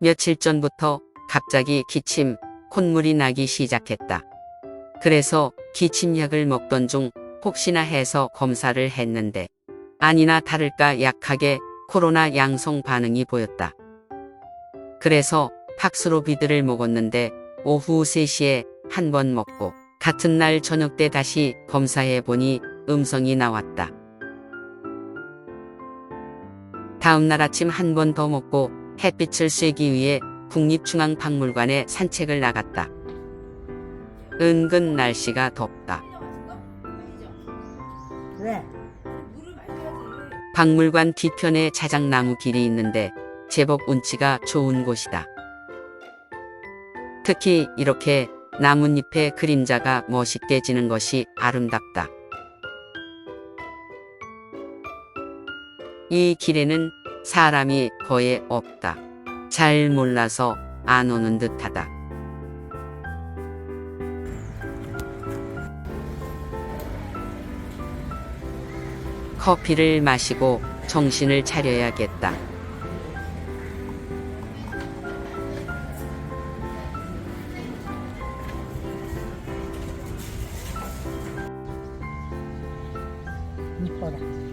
며칠 전부터 갑자기 기침, 콧물이 나기 시작했다. 그래서 기침약을 먹던 중 혹시나 해서 검사를 했는데 아니나 다를까 약하게 코로나 양성 반응이 보였다. 그래서 팍스로비드를 먹었는데 오후 3시에 한 번 먹고 같은 날 저녁 때 다시 검사해 보니 음성이 나왔다. 다음 날 아침 한 번 더 먹고 햇빛을 쐬기 위해 국립중앙박물관에 산책을 나갔다. 은근 날씨가 덥다. 왜? 박물관 뒤편에 자작나무 길이 있는데 제법 운치가 좋은 곳이다. 특히 이렇게 나뭇잎의 그림자가 멋있게 지는 것이 아름답다. 이 길에는 사람이 거의 없다. 잘 몰라서 안 오는 듯하다. 커피를 마시고 정신을 차려야겠다. 이뻐라.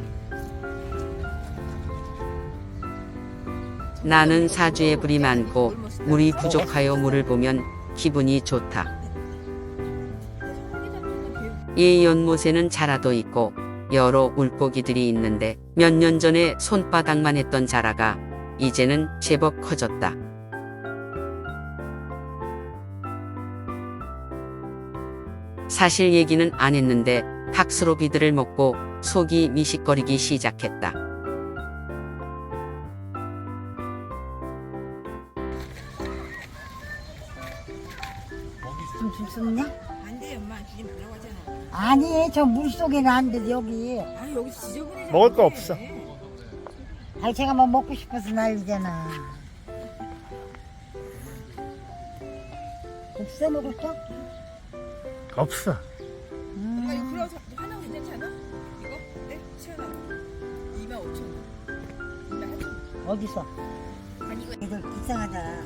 나는 사주에 불이 많고 물이 부족하여 물을 보면 기분이 좋다. 이 연못에는 자라도 있고 여러 물고기들이 있는데 몇 년 전에 손바닥만 했던 자라가 이제는 제법 커졌다. 사실 얘기는 안 했는데 팍스로비드를 먹고 속이 미식거리기 시작했다. 좀 춥냐? 안 돼, 엄마. 주지 말라고 하잖아. 아니, 저 물속에는 안 돼, 여기. 아, 여기 지저분해. 먹을 거 없어. 아니, 제가 뭐 먹고 싶어서 난리잖아. 없어, 먹을 거? 없어. 엄마 이거 음, 하나 괜찮지 않아? 이거? 네? 시원하 2만 5천 원. 2만 8천 원. 어디서? 아니, 이거 애들 이상하다.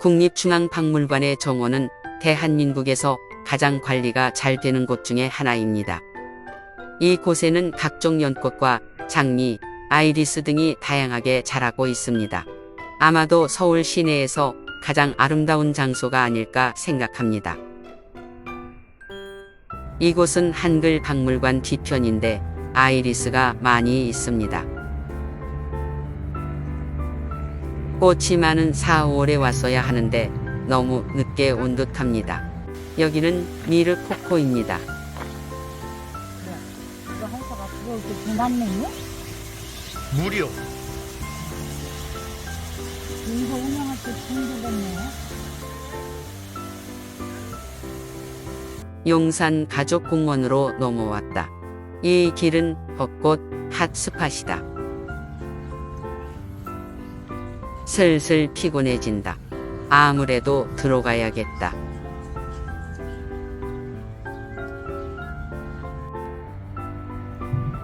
국립중앙박물관의 정원은 대한민국에서 가장 관리가 잘 되는 곳 중에 하나입니다. 이 곳에는 각종 연꽃과 장미, 아이리스 등이 다양하게 자라고 있습니다. 아마도 서울 시내에서 가장 아름다운 장소가 아닐까 생각합니다. 이곳은 한글 박물관 뒤편인데 아이리스가 많이 있습니다. 꽃이 많은 4, 5월에 왔어야 하는데 너무 늦게 온 듯합니다. 여기는 미르코코입니다. 그래. 이거 한사가 들어올 때 그만네요? 무료. 이거 운영할 때 중도겠네. 용산 가족 공원으로 넘어왔다. 이 길은 벚꽃 핫스팟이다. 슬슬 피곤해진다. 아무래도 들어가야겠다.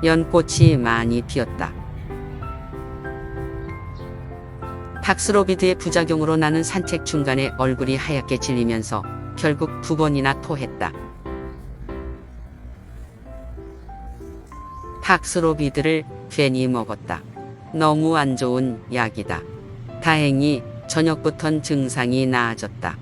연꽃이 많이 피었다. 팍스로비드의 부작용으로 나는 산책 중간에 얼굴이 하얗게 질리면서 결국 두 번이나 토했다. 팍스로비드를 괜히 먹었다. 너무 안 좋은 약이다. 다행히 저녁부턴 증상이 나아졌다.